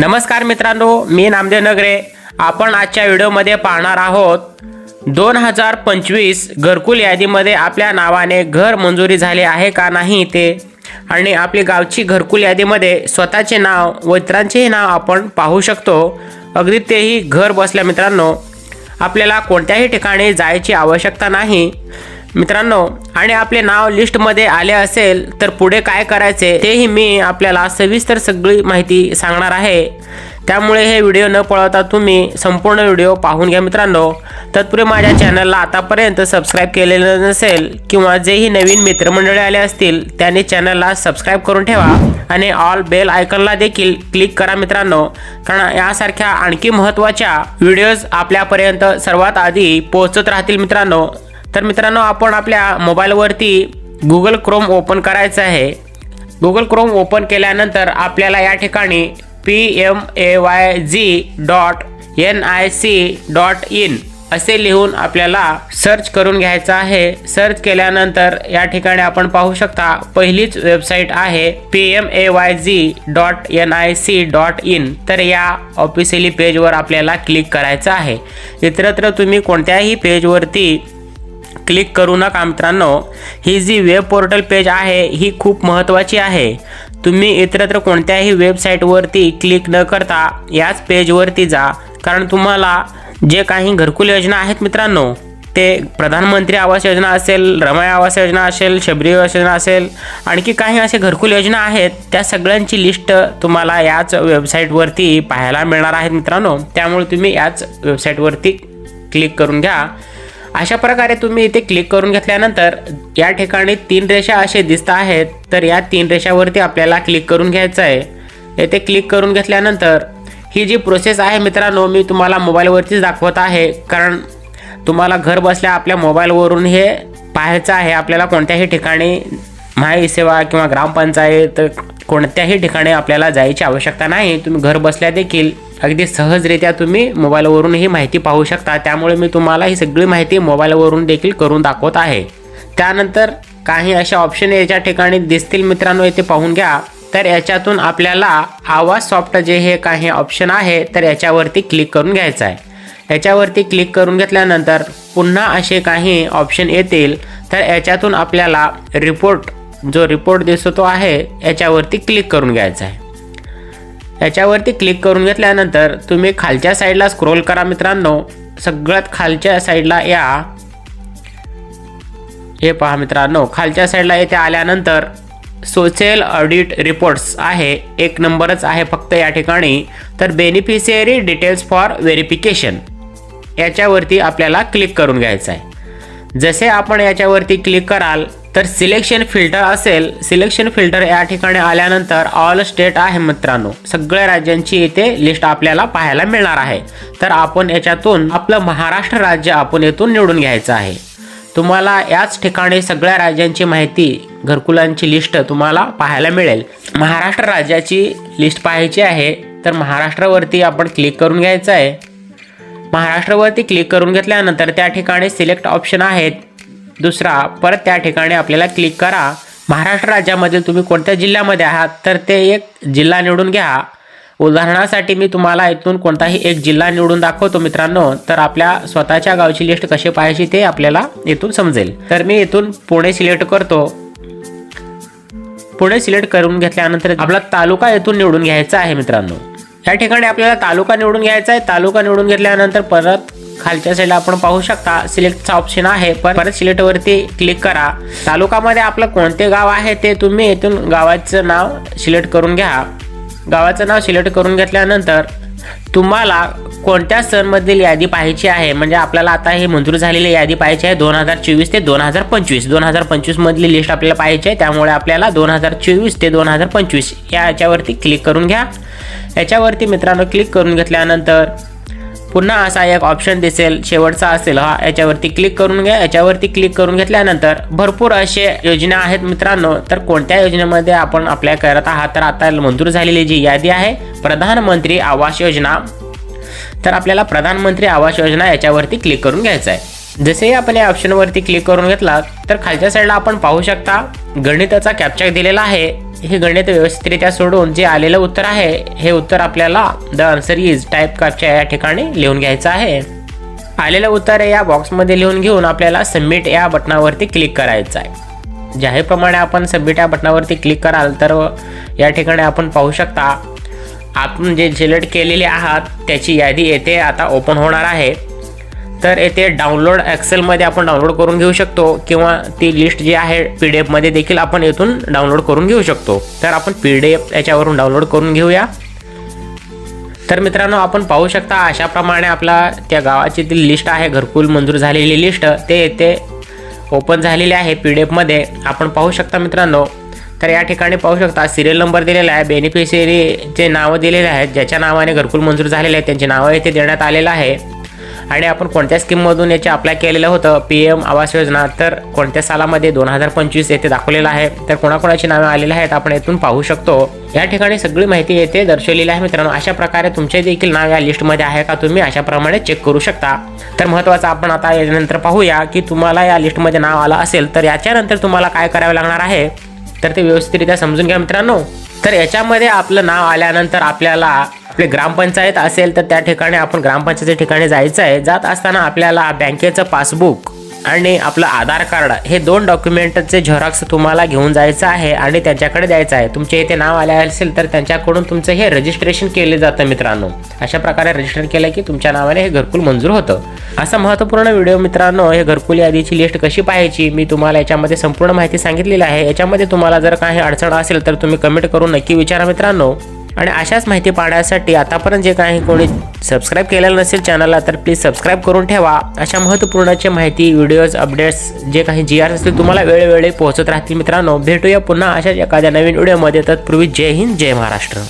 नमस्कार मित्रांनो मी नामदेव नगरे. आपण आजच्या व्हिडिओमध्ये पाहणार आहोत दोन हजार पंचवीस घरकुल यादीमध्ये आपल्या नावाने घर मंजुरी झाले आहे का नाही ते आणि आपली गावची घरकुल यादीमध्ये स्वतःचे नाव व इतरांचेही नाव आपण पाहू शकतो. अगदी तेही घर बसल्या मित्रांनो आपल्याला कोणत्याही ठिकाणी जायची आवश्यकता नाही. मित्रांनो आणि आपले नाव लिस्टमध्ये आले असेल तर पुढे काय करायचे तेही मी आपल्याला सविस्तर सगळी माहिती सांगणार आहे. त्यामुळे हे व्हिडिओ न पळवता तुम्ही संपूर्ण व्हिडिओ पाहून घ्या मित्रांनो. तत्पूर्वी माझ्या चॅनलला आतापर्यंत सबस्क्राईब केलेलं नसेल किंवा जेही नवीन मित्रमंडळी आले असतील त्यांनी चॅनलला सबस्क्राईब करून ठेवा आणि ऑल बेल आयकॉनला देखील क्लिक करा मित्रांनो कारण यासारख्या आणखी महत्त्वाच्या व्हिडिओज आपल्यापर्यंत सर्वात आधी पोहोचत राहतील मित्रांनो. तर मित्रांनो आपण आपल्या मोबाईलवरती गुगल क्रोम ओपन करायचं आहे. गुगल क्रोम ओपन केल्यानंतर आपल्याला या ठिकाणी P M A Y G dot N I C dot in असे लिहून आपल्याला सर्च करून घ्यायचं आहे. सर्च केल्यानंतर या ठिकाणी आपण पाहू शकता पहिलीच वेबसाईट आहे P M A Y G dot N I C dot in तर या ऑफिशियली पेजवर आपल्याला क्लिक करायचं आहे. इतरत्र तुम्ही कोणत्याही पेजवरती क्लिक करू नका मित्रांनो. ही जी वेब पोर्टल पेज आहे ही खूप महत्त्वाची आहे. तुम्ही इतरत्र कोणत्याही वेबसाईटवरती क्लिक न करता याच पेजवरती जा. कारण तुम्हाला जे काही घरकुल योजना आहेत मित्रांनो ते प्रधानमंत्री आवास योजना असेल रमाई आवास योजना असेल शबरी आवास योजना असेल आणखी काही असे घरकुल योजना आहेत त्या सगळ्यांची लिस्ट तुम्हाला याच वेबसाईटवरती पाहायला मिळणार आहेत मित्रांनो. त्यामुळे तुम्ही याच वेबसाईटवरती क्लिक करून घ्या. अशा प्रकारे तुम्ही इथे क्लिक करून घेतल्यानंतर या ठिकाणी तीन रेषा असे दिसत आहेत. तर या तीन रेषावरती आपल्याला क्लिक करून घ्यायचं आहे. येथे क्लिक करून घेतल्यानंतर ही जी प्रोसेस आहे मित्रांनो मी तुम्हाला मोबाईलवरतीच दाखवत आहे. कारण तुम्हाला घर बसल्या आपल्या मोबाईलवरून हे पाहायचं आहे. आपल्याला कोणत्याही ठिकाणी माहिती सेवा किंवा ग्रामपंचायत कोणत्याही ठिकाणी आपल्याला जायची आवश्यकता नाही. तुम्ही घर बसल्या देखील अगदी सहजरित्या तुम्ही मोबाईलवरून ही माहिती पाहू शकता. त्यामुळे मी तुम्हाला ही सगळी माहिती मोबाईलवरून देखील करून दाखवत आहे. त्यानंतर काही अशा ऑप्शन याच्या ठिकाणी दिसतील मित्रांनो येथे पाहून घ्या. तर याच्यातून आपल्याला आवाज सॉफ्ट जे हे काही ऑप्शन आहे तर याच्यावरती क्लिक करून घ्यायचं आहे. याच्यावरती क्लिक करून घेतल्यानंतर पुन्हा असे काही ऑप्शन येतील. तर याच्यातून आपल्याला रिपोर्ट जो रिपोर्ट दिसतो आहे याच्यावरती क्लिक करून घ्यायचा आहे. याच्यावरती क्लिक करून घेतल्यानंतर तुम्ही खालच्या साईडला स्क्रोल करा मित्रांनो. सगळ्यात खालच्या साईडला या. हे पहा मित्रांनो खालच्या साईडला येथे आल्यानंतर सोशल ऑडिट रिपोर्ट्स आहे. एक नंबरच आहे फक्त या ठिकाणी. तर बेनिफिशियरी डिटेल्स फॉर व्हेरिफिकेशन याच्यावरती आपल्याला क्लिक करून घ्यायचं आहे जसे आपण याच्यावरती क्लिक कराल तर सिलेक्शन फिल्टर असेल सिलेक्शन फिल्टर या ठिकाणी आल्यानंतर ऑल स्टेट आहे मित्रांनो. सगळ्या राज्यांची इथे लिस्ट आपल्याला पाहायला मिळणार आहे. तर आपण याच्यातून आपलं महाराष्ट्र राज्य आपण येथून निवडून घ्यायचं आहे. तुम्हाला याच ठिकाणी सगळ्या राज्यांची माहिती घरकुलांची लिस्ट तुम्हाला पाहायला मिळेल. महाराष्ट्र राज्याची लिस्ट पाहायची आहे तर महाराष्ट्रावरती आपण क्लिक करून घ्यायचं आहे. महाराष्ट्रावरती क्लिक करून घेतल्यानंतर त्या ठिकाणी सिलेक्ट ऑप्शन आहेत. दुसरा परत त्या ठिकाणी आपल्याला क्लिक करा. महाराष्ट्र राज्यामध्ये तुम्ही कोणत्या जिल्ह्यामध्ये आहात? तर ते एक जिल्हा निवडून घ्या. उदाहरणासाठी मी तुम्हाला इथून कोणताही एक जिल्हा निवडून दाखवतो मित्रांनो. तर आपल्या स्वतःच्या गावची लिस्ट कशी पाहायची ते आपल्याला इथून समजेल. तर मी इथून पुणे सिलेक्ट करतो. पुणे सिलेक्ट करून घेतल्यानंतर आपला तालुका येथून निवडून घ्यायचा आहे मित्रांनो. या ठिकाणी आपल्याला तालुका निवडून घ्यायचा आहे. तालुका निवडून घेतल्यानंतर परत खालच्या साईडला आपण पाहू शकता सिलेक्टचा ऑप्शन आहे. परत सिलेक्ट वरती क्लिक करा. तालुकामध्ये आपलं कोणते गाव आहे ते तुम्ही इथून गावाचं नाव सिलेक्ट करून घ्या. गावाचं नाव सिलेक्ट करून घेतल्यानंतर तुम्हाला कोणत्या सणमधील यादी पाहायची आहे? म्हणजे आपल्याला आता हे मंजूर झालेली यादी पाहायची आहे दोन हजार चोवीस ते दोन हजार पंचवीस. दोन हजार पंचवीसमधली लिस्ट आपल्याला पाहायची आहे. त्यामुळे आपल्याला दोन हजार चोवीस ते दोन हजार पंचवीस या याच्यावरती क्लिक करून घ्या. याच्यावरती मित्रांनो क्लिक करून घेतल्यानंतर पुन्हा असा एक ऑप्शन दिसेल शेवटचा असेल हा याच्यावरती क्लिक करून घ्या. याच्यावरती क्लिक करून घेतल्यानंतर भरपूर असे योजना आहेत मित्रांनो. तर कोणत्या योजनेमध्ये आपण अप्लाय करत आहात? तर आता मंजूर झालेली जी यादी आहे प्रधानमंत्री आवास योजना. तर आपल्याला प्रधानमंत्री आवास योजना याच्यावरती क्लिक करून घ्यायचं आहे जसेही आपण या ऑप्शनवरती क्लिक करून घेतला तर खालच्या साईडला आपण पाहू शकता गणिताचा कॅप्चर दिलेला आहे. हे गणित व्यवस्थितरित्या सोडून जे आलेलं उत्तर आहे हे उत्तर आपल्याला द आन्सर इज टाईप कापच्या या ठिकाणी लिहून घ्यायचं आहे. आलेलं उत्तर या बॉक्समध्ये लिहून घेऊन आपल्याला सबमिट या बटनावरती क्लिक करायचं आहे. ज्याप्रमाणे आपण सबमिट या बटनावरती क्लिक कराल तर या ठिकाणी आपण पाहू शकता आपण जे सिलेक्ट केलेले आहात त्याची यादी येथे आता ओपन होणार आहे. तर येथे डाउनलोड एक्सेलमध्ये आपण डाउनलोड करून घेऊ शकतो किंवा ती लिस्ट जी आहे पी डी एफमध्ये देखील आपण येथून डाउनलोड करून घेऊ शकतो. तर आपण पी डी एफ याच्यावरून डाउनलोड करून घेऊया. तर मित्रांनो आपण पाहू शकता अशाप्रमाणे आपला त्या गावाची ती लिस्ट आहे घरकुल मंजूर झालेली लिस्ट ते येथे ओपन झालेले आहे पी डी एफमध्ये आपण पाहू शकता मित्रांनो तर या ठिकाणी पाहू शकता सिरियल नंबर दिलेला आहे बेनिफिशियरीचे नावं दिलेले आहेत ज्याच्या नावाने घरकुल मंजूर झालेले आहेत त्यांचे नावं येथे देण्यात आलेलं आहे. आणि आपण कोणत्या स्कीममधून याचे अप्लाय केलेलं होतं? P M Awas Yojana. तर कोणत्या सालामध्ये दोन हजार पंचवीस येथे दाखवलेलं आहे? तर कोणाकोणाची नावे आलेली आहेत? आपण येथून पाहू शकतो. या ठिकाणी सगळी माहिती येथे दर्शवलेली आहे मित्रांनो. अशा प्रकारे तुमचे देखील नाव या लिस्टमध्ये आहे का? तुम्ही अशा प्रमाणे चेक करू शकता. तर महत्त्वाचं आपण आता यानंतर पाहूया की तुम्हाला या लिस्टमध्ये नाव आलं असेल तर याच्यानंतर तुम्हाला काय करावं लागणार आहे? तर ते व्यवस्थितरित्या समजून घ्या मित्रांनो. तर याच्यामध्ये आपलं नाव आल्यानंतर आपल्याला आपले ग्रामपंचायत असेल तर त्या ठिकाणी आपण ग्रामपंचायती ठिकाणी जायचं आहे. जात असताना आपल्याला बँकेचं पासबुक आणि आपलं आधार कार्ड हे दोन डॉक्युमेंटचे झेरॉक्स तुम्हाला घेऊन जायचं आहे आणि त्यांच्याकडे द्यायचं आहे. तुमचे इथे नाव आले असेल तर त्यांच्याकडून तुमचं हे रजिस्ट्रेशन केलं जातं मित्रांनो. अशा प्रकारे रजिस्टर केलं की तुमच्या नावाने हे घरकुल मंजूर होतं. असा महत्त्वपूर्ण व्हिडिओ मित्रांनो हे घरकुल यादीची लिस्ट कशी पाहायची? मी तुम्हाला याच्यामध्ये संपूर्ण माहिती सांगितलेली आहे. याच्यामध्ये तुम्हाला जर काही अडचण असेल तर तुम्ही कमेंट करून नक्की विचारा मित्रांनो. आणि अशाच माहिती पाहण्यासाठी आतापर्यंत जे काही कोणी सबस्क्राईब केलेलं नसेल चॅनलला तर प्लीज सबस्क्राईब करून ठेवा. अशा महत्त्वपूर्णाची माहिती व्हिडिओज अपडेट्स जे काही जी आर असतील तुम्हाला वेळोवेळी पोहोचत राहतील मित्रांनो. भेटूया पुन्हा अशाच एखाद्या नवीन व्हिडिओमध्ये तत्पूर्वी जय हिंद जय महाराष्ट्र.